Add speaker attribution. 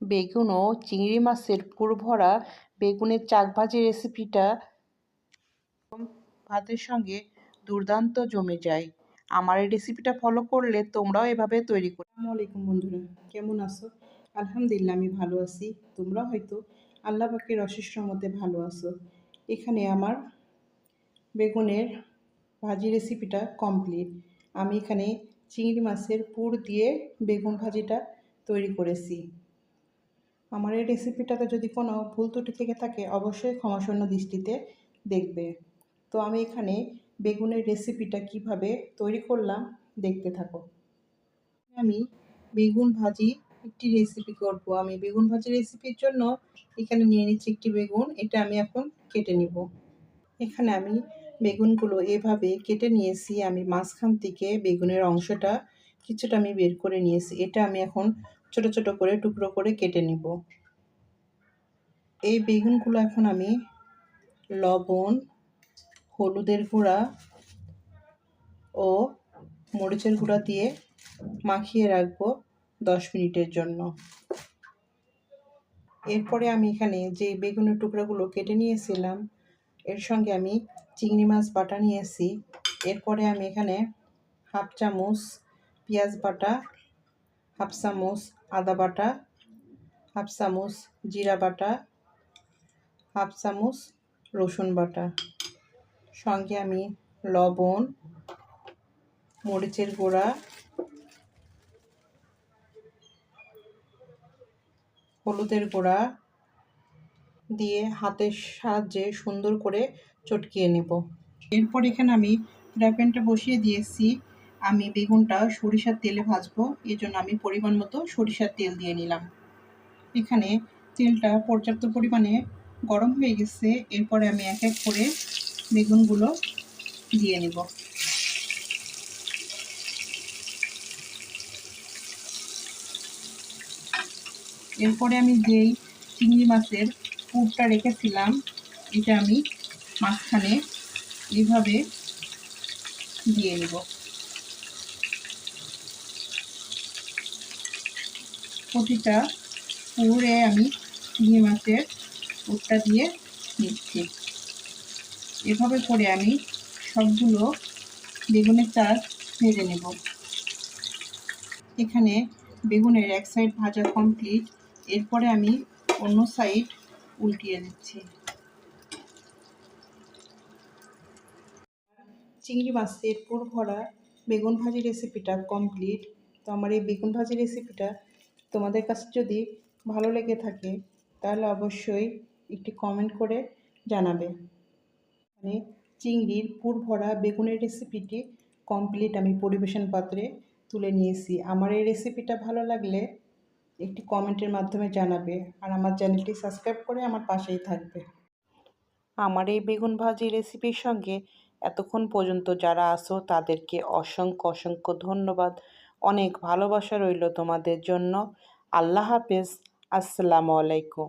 Speaker 1: বেগুন ও চিংড়ি মাছের পুর ভরা বেগুনের চাক ভাজি রেসিপিটা ভাতের সঙ্গে দুর্দান্ত জমে যায়। আমার এই রেসিপিটা ফলো করলে তোমরাও এভাবে তৈরি করো
Speaker 2: আসসালামু আলাইকুম বন্ধুরা, কেমন আছো? আলহামদুলিল্লাহ আমি ভালো আছি। তোমরা হয়তো আল্লাহ পাকের অশেষ রহমতে ভালো আছো। এখানে আমার বেগুনের ভাজি রেসিপিটা কমপ্লিট আমি এখানে চিংড়ি মাছের পুর দিয়ে বেগুন ভাজিটা তৈরি করেছি। আমার এই রেসিপিটাতে যদি কোনো ভুল ত্রুটি থেকে থাকে, অবশ্যই ক্ষমাশূন্য দৃষ্টিতে দেখবে। তো আমি এখানে বেগুনের রেসিপিটা কীভাবে তৈরি করলাম দেখতে থাকো। আমি বেগুন ভাজি একটি রেসিপি করব। আমি বেগুন ভাজি রেসিপির জন্য এখানে নিয়ে নিচ্ছি একটি বেগুন, এটা আমি এখন কেটে নিব। এখানে আমি বেগুনগুলো এভাবে কেটে নিয়েছি। আমি মাঝখান থেকে বেগুনের অংশটা কিছুটা আমি বের করে নিয়েছি। এটা আমি এখন ছোট ছোট করে, টুকরো করে কেটে নিব। এই বেগুনগুলো এখন আমি লবণ, হলুদের গুঁড়া ও মরিচের গুঁড়া দিয়ে মাখিয়ে রাখব দশ মিনিটের জন্য। এরপরে আমি এখানে যে বেগুনের টুকরাগুলো কেটে নিয়েছিলাম, এর সঙ্গে আমি চিংড়ি মাছ বাটা নিয়েছি। এরপরে আমি এখানে হাফ চামচ পেঁয়াজ বাটা হাফ চামচ আদা বাটা, হাফ চামচ জিরা বাটা, হাফ চামচ রসুন বাটা। সঙ্গে আমি লবণ, মরিচের গুঁড়া, হলুদের গুঁড়া দিয়ে হাতের সাহায্যে সুন্দর করে চটকিয়ে নেব। এরপর এখানে আমি ফ্রাই বসিয়ে দিয়েছি। আমি বেগুনটা সরিষার তেলে ভাজবো, এই জন্য আমি পরিমাণ মতো সরিষার তেল দিয়ে নিলাম। এখানে তেলটা পর্যাপ্ত পরিমাণে গরম হয়ে গেছে, এরপরে আমি এক এক করে বেগুনগুলো দিয়ে নেব। এরপরে আমি যেই চিংড়ি মাছের পুরটা রেখেছিলাম, এটা আমি মাঝখানে এইভাবে দিয়ে নেব। প্রতিটা পুরে আমি চিংড়ি মাছের পুরটা দিয়ে নিচ্ছি এভাবে করে আমি সবগুলো বেগুনের চাষ ভেজে নেব। এখানে বেগুনের এক সাইড ভাজা কমপ্লিট এরপরে আমি অন্য সাইড উল্টিয়ে দিচ্ছি। চিংড়ি মাছের পুর ভরা বেগুন ভাজি রেসিপিটা কমপ্লিট তো আমার এই বেগুন ভাজি রেসিপিটা তোমাদের কাছে যদি ভালো লেগে থাকে, তাহলে অবশ্যই একটি কমেন্ট করে জানাবে। মানে চিংড়ির পুর ভরা বেগুনের রেসিপিটি কমপ্লিট আমি পরিবেশন পাত্রে তুলে নিয়েছি। আমার এই রেসিপিটা ভালো লাগলে একটি কমেন্টের মাধ্যমে জানাবে আর আমার চ্যানেলটি সাবস্ক্রাইব করে আমার পাশেই থাকবে।
Speaker 1: আমার এই বেগুন ভাজি রেসিপির সঙ্গে এতক্ষণ পর্যন্ত যারা আসো তাদেরকে অসংখ্য অসংখ্য ধন্যবাদ। অনেক ভালোবাসা রইল তোমাদের জন্য। আল্লাহ হাফেজ। আসসালামু আলাইকুম।